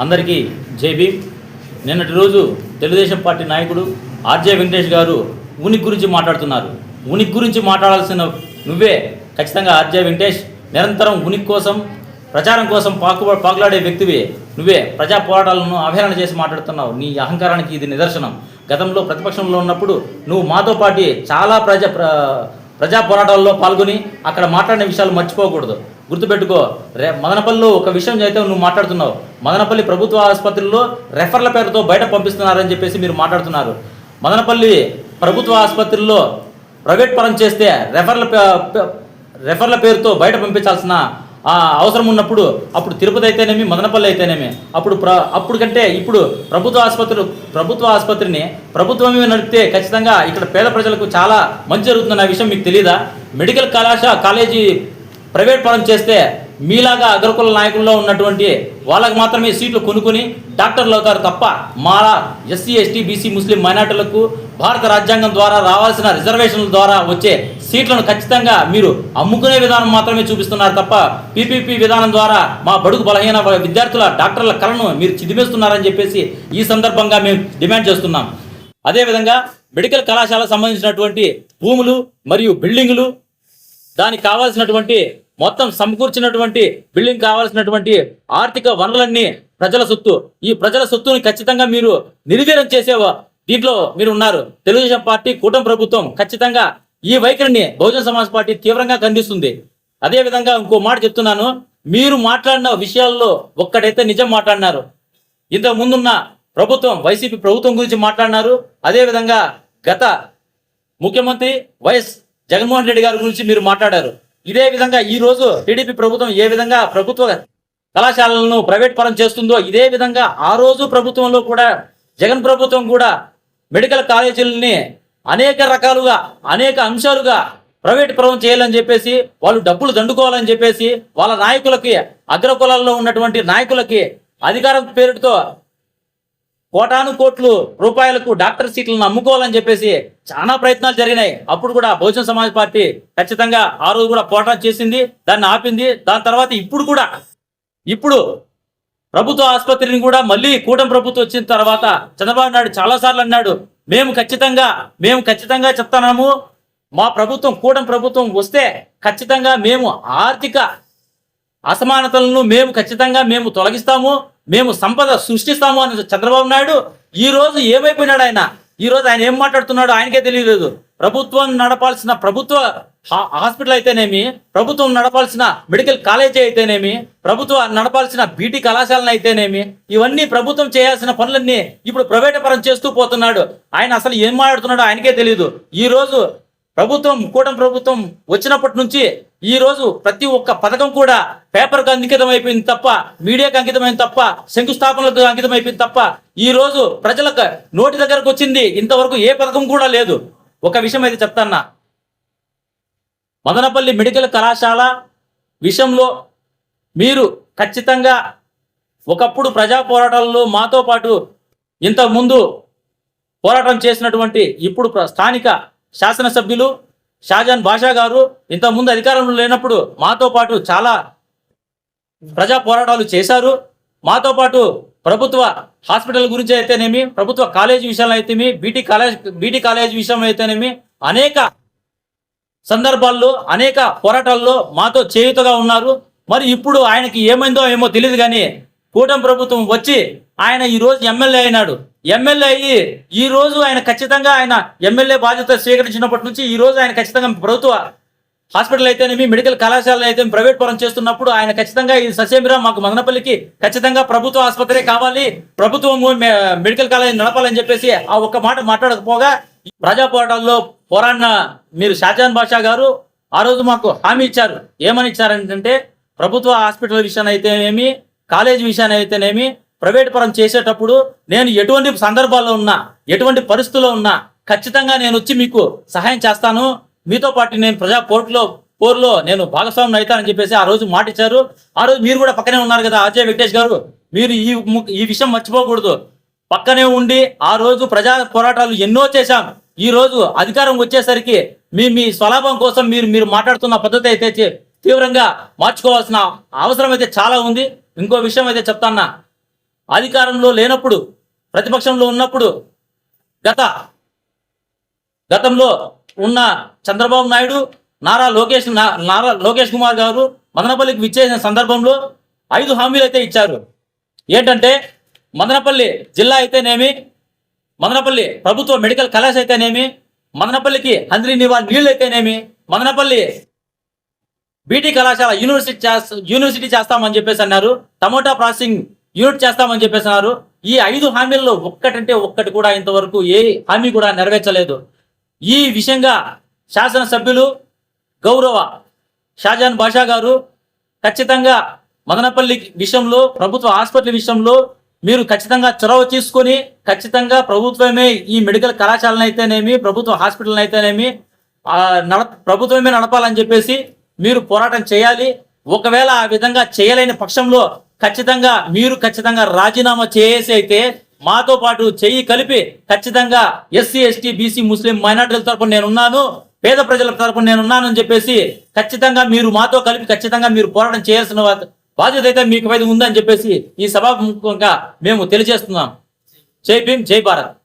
అందరికీ జై భీమ్. నిన్నటి రోజు తెలుగుదేశం పార్టీ నాయకుడు ఆర్జే వెంకటేష్ గారు ఉనికి గురించి మాట్లాడుతున్నారు. ఉనికి గురించి మాట్లాడాల్సిన నువ్వే ఖచ్చితంగా ఆర్జే వెంకటేష్ నిరంతరం ఉనికి కోసం ప్రచారం కోసం పాకు పాకులాడే వ్యక్తివి నువ్వే. ప్రజా పోరాటాలను అవహేళన చేసి మాట్లాడుతున్నావు. నీ అహంకారానికి ఇది నిదర్శనం. గతంలో ప్రతిపక్షంలో ఉన్నప్పుడు నువ్వు మాతో పాటు చాలా ప్రజా ప్ర- ప్రజా పోరాటాల్లో పాల్గొని అక్కడ మాట్లాడిన విషయాలు మర్చిపోకూడదు. గుర్తుపెట్టుకో రే మదనపల్లిలో ఒక విషయం అయితే నువ్వు మాట్లాడుతున్నావు. మదనపల్లి ప్రభుత్వ ఆసుపత్రిలో రెఫర్ల పేరుతో బయట పంపిస్తున్నారని చెప్పేసి మీరు మాట్లాడుతున్నారు. మదనపల్లి ప్రభుత్వ ఆసుపత్రిలో ప్రైవేట్ పరం చేస్తే రెఫర్ల రెఫర్ల పేరుతో బయట పంపించాల్సిన అవసరం ఉన్నప్పుడు అప్పుడు తిరుపతి అయితేనేమి మదనపల్లి అయితేనేమి అప్పుడు ప్ర అప్పుడు కంటే ఇప్పుడు ప్రభుత్వ ఆసుపత్రి ప్రభుత్వ ఆసుపత్రిని ప్రభుత్వమే నడిపితే ఖచ్చితంగా ఇక్కడ పేద ప్రజలకు చాలా మంచి జరుగుతుందన్న విషయం మీకు తెలియదా మెడికల్ కళాశాల కాలేజీ ప్రైవేట్ పరం చేస్తే మీలాగా అగ్రకుల నాయకుల్లో ఉన్నటువంటి వాళ్ళకు మాత్రమే సీట్లు కొనుక్కుని డాక్టర్లు అవుతారు తప్ప మాలా ఎస్సీ ఎస్టీ బీసీ ముస్లిం మైనార్టీలకు భారత రాజ్యాంగం ద్వారా రావాల్సిన రిజర్వేషన్ల ద్వారా వచ్చే సీట్లను ఖచ్చితంగా మీరు అమ్ముకునే విధానం మాత్రమే చూపిస్తున్నారు తప్ప పీపీపీ విధానం ద్వారా మా బడుగు బలహీన విద్యార్థుల డాక్టర్ల కళను మీరు చిదిమేస్తున్నారని చెప్పేసి ఈ సందర్భంగా మేము డిమాండ్ చేస్తున్నాం. అదేవిధంగా మెడికల్ కళాశాలకు సంబంధించినటువంటి భూములు మరియు బిల్డింగులు దానికి కావాల్సినటువంటి మొత్తం సమకూర్చినటువంటి బిల్డింగ్ కావాల్సినటువంటి ఆర్థిక వనరులన్నీ ప్రజల సొత్తు. ఈ ప్రజల సొత్తుని ఖచ్చితంగా మీరు నిర్వీర్యం చేసే దీంట్లో మీరు ఉన్నారు. తెలుగుదేశం పార్టీ కూటమి ప్రభుత్వం ఖచ్చితంగా ఈ వైఖరిని బహుజన సమాజ్ పార్టీ తీవ్రంగా ఖండిస్తుంది. అదేవిధంగా ఇంకో మాట చెప్తున్నాను. మీరు మాట్లాడిన విషయాల్లో ఒక్కడైతే నిజం మాట్లాడినారు. ఇంతకు ముందున్న ప్రభుత్వం వైసీపీ ప్రభుత్వం గురించి మాట్లాడినారు. అదేవిధంగా గత ముఖ్యమంత్రి వైఎస్ జగన్మోహన్ రెడ్డి గారి గురించి మీరు మాట్లాడారు. ఇదే విధంగా ఈ రోజు టీడీపీ ప్రభుత్వం ఏ విధంగా ప్రభుత్వ కళాశాలలను ప్రైవేట్ పరం చేస్తుందో ఇదే విధంగా ఆ రోజు ప్రభుత్వంలో కూడా జగన్ ప్రభుత్వం కూడా మెడికల్ కాలేజీలని అనేక రకాలుగా అనేక అంశాలుగా ప్రైవేట్ పరం చేయాలని చెప్పేసి వాళ్ళు డబ్బులు దండుకోవాలని చెప్పేసి వాళ్ళ నాయకులకి అగ్రకులాల్లో ఉన్నటువంటి నాయకులకి అధికారం పేరుతో కోటాను కోట్లు రూపాయలకు డాక్టర్ సీట్లను అమ్ముకోవాలని చెప్పేసి చాలా ప్రయత్నాలు జరిగినాయి. అప్పుడు కూడా బహుజన సమాజ్ పార్టీ ఖచ్చితంగా ఆ రోజు కూడా పోరాటం చేసింది దాన్ని ఆపింది. దాని తర్వాత ఇప్పుడు కూడా ఇప్పుడు ప్రభుత్వ ఆసుపత్రిని కూడా మళ్ళీ కూటమి ప్రభుత్వం వచ్చిన తర్వాత చంద్రబాబు నాయుడు చాలాసార్లు అన్నాడు మేము ఖచ్చితంగా మేము ఖచ్చితంగా చెప్తున్నాము. మా ప్రభుత్వం కూటమి ప్రభుత్వం వస్తే ఖచ్చితంగా మేము ఆర్థిక అసమానతలను మేము ఖచ్చితంగా మేము తొలగిస్తాము. మేము సంపద సృష్టిస్తాము అని చంద్రబాబు నాయుడు ఈ రోజు ఏమైపోయినాడు ఆయన? ఈ రోజు ఆయన ఏం మాట్లాడుతున్నాడో ఆయనకే తెలియలేదు. ప్రభుత్వం నడపాల్సిన ప్రభుత్వ హా- హాస్పిటల్ అయితేనేమి ప్రభుత్వం నడపాల్సిన మెడికల్ కాలేజీ అయితేనేమి ప్రభుత్వం నడపాల్సిన బీటీ కళాశాలను అయితేనేమి ఇవన్నీ ప్రభుత్వం చేయాల్సిన పనులన్నీ ఇప్పుడు ప్రైవేట్ పరం చేస్తూ పోతున్నాడు. ఆయన అసలు ఏం మాట్లాడుతున్నాడో ఆయనకే తెలియదు ఈ రోజు ప్రభుత్వం కూటమి ప్రభుత్వం వచ్చినప్పటి నుంచి ఈ రోజు ప్రతి ఒక్క పథకం కూడా పేపర్కు అంకితం అయిపోయింది తప్ప మీడియాకు అంకితమైంది తప్ప శంకుస్థాపనలకు అంకితం అయిపోయింది తప్ప ఈ రోజు ప్రజలకు నోటి దగ్గరకు వచ్చింది ఇంతవరకు ఏ పథకం కూడా లేదు. ఒక విషయం అయితే చెప్తాన్నా మదనపల్లి మెడికల్ కళాశాల విషయంలో మీరు ఖచ్చితంగా ఒకప్పుడు ప్రజా పోరాటాల్లో మాతో పాటు ఇంతకుముందు పోరాటం చేసినటువంటి ఇప్పుడు స్థానిక శాసనసభ్యులు షాజాన్ బాషా గారు ఇంతకుముందు అధికారంలో లేనప్పుడు మాతో పాటు చాలా ప్రజా పోరాటాలు చేశారు. మాతో పాటు ప్రభుత్వ హాస్పిటల్ గురించి అయితేనేమి ప్రభుత్వ కాలేజీ విషయంలో అయితేమి బీటీ కాలేజ్ బీటీ కాలేజ్ విషయంలో అయితేనేమి అనేక సందర్భాల్లో అనేక పోరాటాల్లో మాతో చేయుతగా ఉన్నారు. మరి ఇప్పుడు ఆయనకి ఏమైందో ఏమో తెలియదు కానీ కూటమి ప్రభుత్వం వచ్చి ఆయన ఈరోజు ఎమ్మెల్యే అయినాడు. ఎమ్మెల్యే అయ్యి ఈ రోజు ఆయన ఖచ్చితంగా ఆయన ఎమ్మెల్యే బాధ్యత స్వీకరించినప్పటి నుంచి ఈ రోజు ఆయన ఖచ్చితంగా ప్రభుత్వ హాస్పిటల్ అయితేనేమి మెడికల్ కళాశాలలు అయితే ప్రైవేట్ పరం చేస్తున్నప్పుడు ఆయన ఖచ్చితంగా ఈ ససేమిరా మాకు మదనపల్లికి ఖచ్చితంగా ప్రభుత్వ ఆసుపత్రి కావాలి. ప్రభుత్వం మెడికల్ కాలేజ్ నడపాలని చెప్పేసి ఆ ఒక్క మాట మాట్లాడకపోగా ప్రజా పోరాటాల్లో పోరాడిన మీరు షాజాన్ బాషా గారు ఆ రోజు మాకు హామీ ఇచ్చారు. ఏమని ఇచ్చారంటే ప్రభుత్వ హాస్పిటల్ విషయాన్ని అయితేనేమి కాలేజ్ విషయాన్ని అయితేనేమి ప్రైవేట్ పరం చేసేటప్పుడు నేను ఎటువంటి సందర్భాల్లో ఉన్నా ఎటువంటి పరిస్థితుల్లో ఉన్నా ఖచ్చితంగా నేను వచ్చి మీకు సహాయం చేస్తాను. మీతో పాటు నేను ప్రజా పోర్టులో పోరులో నేను భాగస్వామి అవుతానని చెప్పేసి ఆ రోజు మాట ఇచ్చారు. ఆ రోజు మీరు కూడా పక్కనే ఉన్నారు కదా అజయ్ వెంకటేష్ గారు. మీరు ఈ ము- ఈ విషయం మర్చిపోకూడదు. పక్కనే ఉండి ఆ రోజు ప్రజా పోరాటాలు ఎన్నో చేశాం. ఈ రోజు అధికారం వచ్చేసరికి మీ మీ స్వలాభం కోసం మీరు మీరు మాట్లాడుతున్న పద్ధతి అయితే తీవ్రంగా మార్చుకోవాల్సిన అవసరం అయితే చాలా ఉంది. ఇంకో విషయం అయితే చెప్తాన్నా. అధికారంలో లేనప్పుడు ప్రతిపక్షంలో ఉన్నప్పుడు గత గతంలో ఉన్న చంద్రబాబు నాయుడు నారా లోకేష్ నా- నారా లోకేష్ కుమార్ గారు మదనపల్లికి విచ్చేసిన సందర్భంలో ఐదు హామీలు అయితే ఇచ్చారు. ఏంటంటే మదనపల్లి జిల్లా అయితేనేమి మదనపల్లి ప్రభుత్వ మెడికల్ కళాశాల అయితేనేమి మదనపల్లికి హంద్రి నివా నీళ్ళు అయితేనేమి మదనపల్లి బీటీ కళాశాల యూనివర్సిటీ యూనివర్సిటీ చేస్తామని చెప్పేసి అన్నారు. టమోటా ప్రాసెసింగ్ యూనిట్ చేస్తామని చెప్పేసినారు. ఈ ఐదు హామీల్లో ఒక్కటంటే ఒక్కటి కూడా ఇంతవరకు ఏ హామీ కూడా నెరవేర్చలేదు. ఈ విషయంగా శాసనసభ్యులు గౌరవ షాజాన్ బాషా గారు ఖచ్చితంగా మదనపల్లి విషయంలో ప్రభుత్వ హాస్పిటల్ విషయంలో మీరు ఖచ్చితంగా చొరవ తీసుకొని ఖచ్చితంగా ప్రభుత్వమే ఈ మెడికల్ కళాశాలను అయితేనేమి ప్రభుత్వ హాస్పిటల్ని అయితేనేమి నడ ప్రభుత్వమే నడపాలని చెప్పేసి మీరు పోరాటం చేయాలి. ఒకవేళ ఆ విధంగా చేయలేని పక్షంలో ఖచ్చితంగా మీరు ఖచ్చితంగా రాజీనామా చేసి అయితే మాతో పాటు చెయ్యి కలిపి ఖచ్చితంగా ఎస్సీ ఎస్టీ బీసీ ముస్లిం మైనార్టీల తరపున నేను ఉన్నాను పేద ప్రజల తరపున నేను అని చెప్పేసి ఖచ్చితంగా మీరు మాతో కలిపి ఖచ్చితంగా మీరు పోరాటం చేయాల్సిన బాధ్యత అయితే మీకు పైన ఉందని చెప్పేసి ఈ సభాముఖంగా మేము తెలియజేస్తున్నాం. జై భీమ్ జై భారత్.